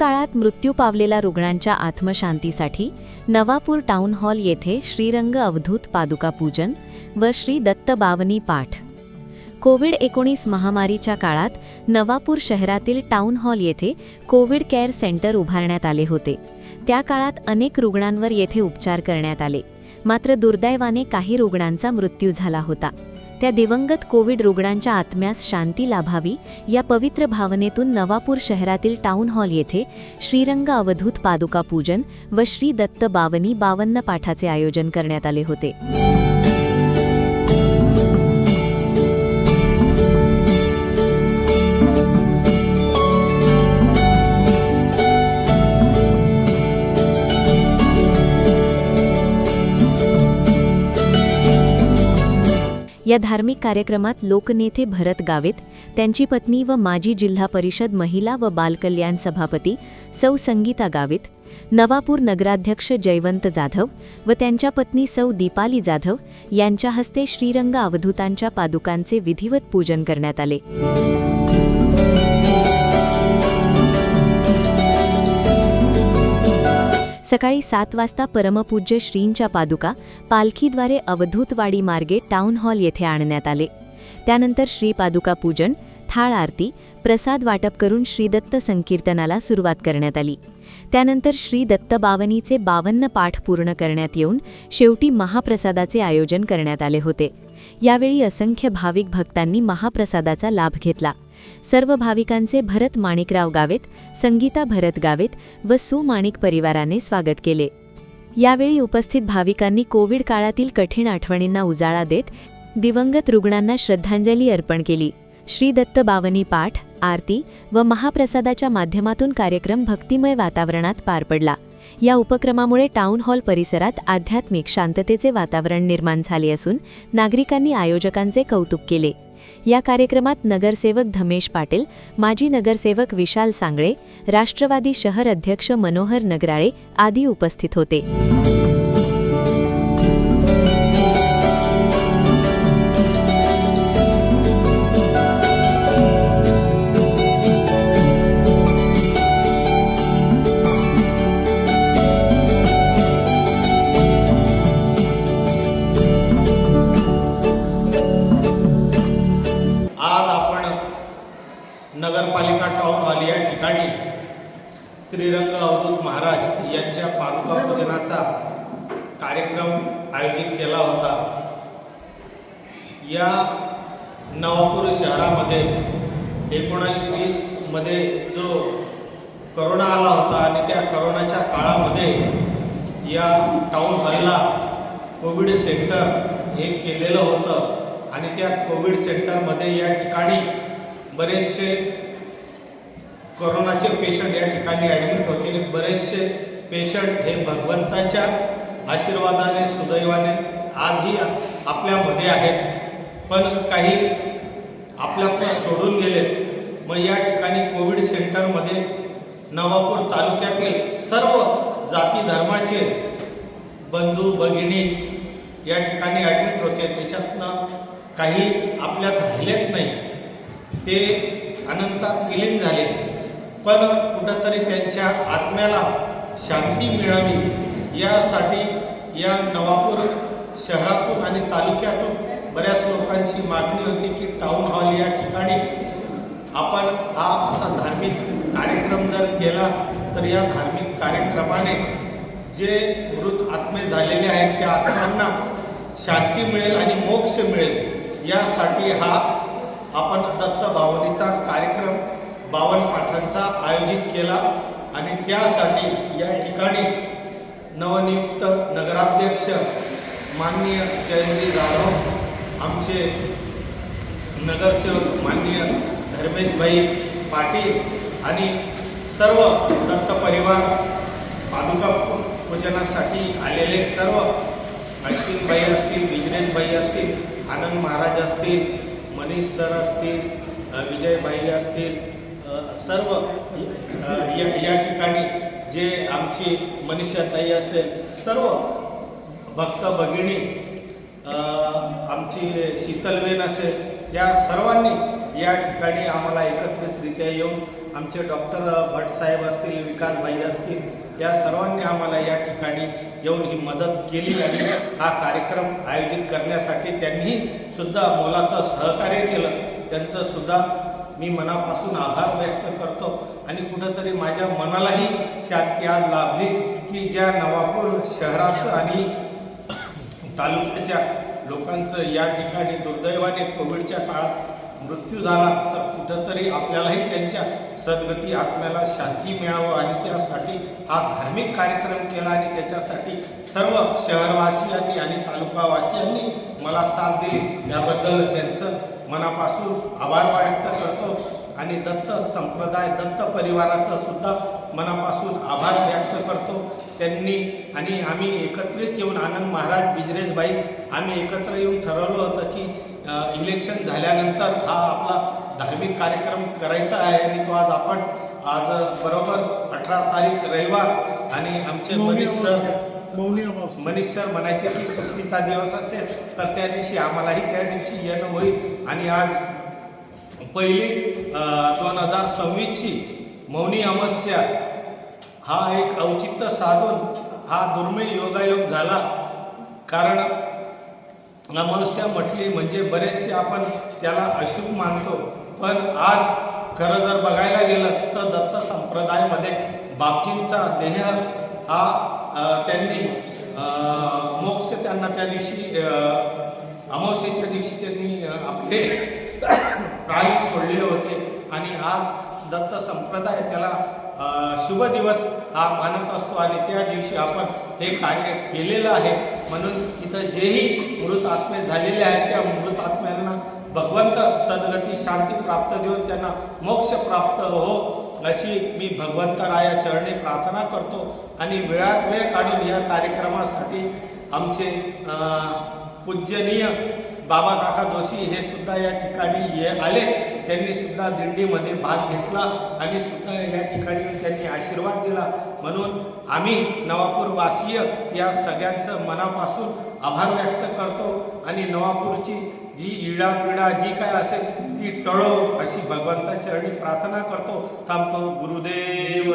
काळात मृत्यू पावलेल्या रुग्णांच्या आत्मशांतीसाठी नवापूर टाउन हॉल येथे श्रीरंग अवधूत पादुका पूजन व श्री दत्त बावनी पाठ. कोविड एकोणीस महामारीच्या काळात नवापूर शहरातील टाउन हॉल येथे कोविड केअर सेंटर उभारण्यात आले होते. त्या काळात अनेक रुग्णांवर येथे उपचार करण्यात आले. मात्र दुर्दैवाने काही रुग्णांचा मृत्यू झाला होता. त्या दिवंगत कोविड रुग्णांच्या आत्म्यास शांती लाभावी या पवित्र भावनेतून नवापूर शहरातील टाउन हॉल येथे श्रीरंग अवधूत पादुका पूजन व श्री दत्त बावनी बावन्न पाठाचे आयोजन करण्यात आले होते. या धार्मिक कार्यक्रमात लोकनेते भरत गावित त्यांची पत्नी व माजी जिल्हा परिषद महिला व बालकल्याण सभापती सौ संगीता गावित नवापूर नगराध्यक्ष जयवंत जाधव व त्यांच्या पत्नी सौ दीपाली जाधव यांच्या हस्ते श्रीरंग अवधूतांच्या पादुकांचे विधिवत पूजन करण्यात आले. सकाळी सात वाजता परमपूज्य श्रींच्या पादुका पालखीद्वारे अवधूतवाडी मार्गे टाउन हॉल येथे आणण्यात आले. त्यानंतर श्री पादुका पूजन थाळ आरती प्रसाद वाटप करून श्रीदत्त संकीर्तनाला सुरुवात करण्यात आली. त्यानंतर श्री दत्त बावनीचे बावन्न पाठ पूर्ण करण्यात येऊन शेवटी महाप्रसादाचे आयोजन करण्यात आले होते. यावेळी असंख्य भाविक भक्तांनी महाप्रसादाचा लाभ घेतला. सर्व भाविकांचे भरत माणिकराव गावेत संगीता भरत गावेत व सु माणिक परिवाराने स्वागत केले. यावेळी उपस्थित भाविकांनी कोविड काळातील कठीण आठवणींना उजाळा देत दिवंगत रुग्णांना श्रद्धांजली अर्पण केली. श्री दत्त बावनी पाठ आरती व महाप्रसादाच्या माध्यमातून कार्यक्रम भक्तिमय वातावरणात पार पडला. या उपक्रमामुळे टाऊन हॉल परिसरात आध्यात्मिक शांततेचे वातावरण निर्माण झाले असून नागरिकांनी आयोजकांचे कौतुक केले. या कार्यक्रमात नगरसेवक धमेश पाटील माजी नगरसेवक विशाल सांगळे राष्ट्रवादी शहर अध्यक्ष मनोहर नगराळे आदी उपस्थित होते. महापालिका टाउन हॉल या ठिकाणी श्रीरंग अवधूत महाराज यांच्या पादुका पूजनाचा कार्यक्रम आयोजित केला होता. या नवापूर शहरामध्ये एकोणावीस वीसमध्ये जो करोना आला होता आणि त्या करोनाच्या काळामध्ये या टाउन हॉलला कोविड सेंटर हे केलेलं होतं आणि त्या कोविड सेंटरमध्ये या ठिकाणी बरेचसे कोरोनाचे पेशंट या ठिकाणी ॲडमिट होते. बरेचसे पेशंट हे भगवंताच्या आशीर्वादाने सुदैवाने आजही आपल्यामध्ये आहेत. पण काही आपल्यातनं सोडून गेलेत. मग या ठिकाणी कोविड सेंटरमध्ये नवापूर तालुक्यातील सर्व जाती धर्माचे बंधू भगिनी या ठिकाणी ॲडमिट होते. त्याच्यातनं काही आपल्यात राहिलेत नाही. ते अनंतात विलीन झाले. पण कुठंतरी त्यांच्या आत्म्याला शांती मिळावी यासाठी या नवापूर शहरातून आणि तालुक्यातून बऱ्याच लोकांची मागणी होती की टाऊन हॉल या ठिकाणी आपण हा असा धार्मिक कार्यक्रम जर केला तर या धार्मिक कार्यक्रमाने जे मृत आत्मे झालेले आहेत त्या आत्म्यांना शांती मिळेल आणि मोक्ष मिळेल यासाठी हा आपण दत्त भावनेचा कार्यक्रम बावन पाठांचा आयोजित केला आणि त्यासाठी या ठिकाणी नवनियुक्त नगराध्यक्ष माननीय जयंती जाधव आमचे नगरसेवक माननीय धर्मेशभाई पाटील आणि सर्व दत्त परिवार पादुका पूजनासाठी आलेले सर्व अश्विनबाई असतील विजनेशभाई असतील आनंद महाराज असतील मनीष सर असतील विजयभाई विजयबाई असतील सर्व या या ठिकाणी जे आमची मनीषाताई असेल सर्व भक्त भगिनी आमची शीतलबेन असेल या सर्वांनी या ठिकाणी आम्हाला एकत्रितरित्या येऊन आमचे डॉक्टर भटसाहेब असतील विकासभाई असतील या सर्वांनी आम्हाला या ठिकाणी येऊन ही मदत केली आणि हा कार्यक्रम आयोजित करण्यासाठी त्यांनी सुद्धा मोलाचं सहकार्य केलं. त्यांचंसुद्धा मी मनापासून आभार व्यक्त करतो. आणि कुठंतरी माझ्या मनालाही शांती आज लाभली की ज्या नवापूर शहराचं आणि तालुक्याच्या लोकांचं या ठिकाणी दुर्दैवाने कोविडच्या काळात मृत्यू झाला तर कुठंतरी आपल्यालाही त्यांच्या सद्गती आत्म्याला शांती मिळावं आणि त्यासाठी हा धार्मिक कार्यक्रम केला आणि त्याच्यासाठी सर्व शहरवासियांनी आणि तालुकावासियांनी मला साथ दिली. याबद्दल त्यांचं मनापासून आभार व्यक्त करतो. आणि दत्त संप्रदाय दत्त परिवाराचं सुद्धा मनापासून आभार व्यक्त करतो. त्यांनी आणि आम्ही एकत्रित येऊन आनंद महाराज बिजरेशबाई आम्ही एकत्र येऊन ठरवलं होतं की इलेक्शन झाल्यानंतर हा आपला धार्मिक कार्यक्रम करायचा आहे आणि तो आज आपण आज बरोबर अठरा तारीख रविवार आणि आमचे मनीष सर मौनी अमावस्या. मनीष सर म्हणायचे की सुट्टीचा दिवस असेल तर त्या दिवशी आम्हालाही त्या दिवशी येणं होईल. आणि आज पहिली दोन हजार सव्वीसची मौनी अमावस्या हा एक औचित्य साधून हा दुर्मिळ योगायोग झाला. कारण अमावस्या म्हटली म्हणजे बरेचसे आपण त्याला अशुभ मानतो. पण आज खरं जर बघायला गेलं तर दत्त संप्रदायामध्ये बापजींचा देह हा त्यांनी मोक्ष त्यांना त्या दिवशी अमावस्येच्या दिवशी त्यांनी आपले प्राण सोडले होते. आणि आज दत्त संप्रदाय त्याला शुभ दिवस हा मानत असतो. आणि त्या दिवशी आपण हे कार्य केलेलं आहे. म्हणून इथं जेही मृत आत्मे झालेले आहेत त्या मृत आत्म्यांना भगवंत सद्गती शांती प्राप्त देऊन त्यांना मोक्ष प्राप्त हो. अशी मी भगवंतराया चरणी प्रार्थना करतो आणि वेळात वेळ काढून या कार्यक्रमासाठी आमचे पूजनीय बाबा काका जोशी हे सुद्धा या ठिकाणी ये आले. त्यांनी सुद्धा दिंडीमध्ये भाग घेतला आणि सुद्धा या ठिकाणी त्यांनी आशीर्वाद दिला. म्हणून आम्ही नवापूरवासीय या सगळ्यांचं मनापासून आभार व्यक्त करतो आणि नवापूरची जी इडापिडा जी काय असेल ती टळो अशी भगवंताचरणी प्रार्थना करतो. थांबतो. गुरुदेव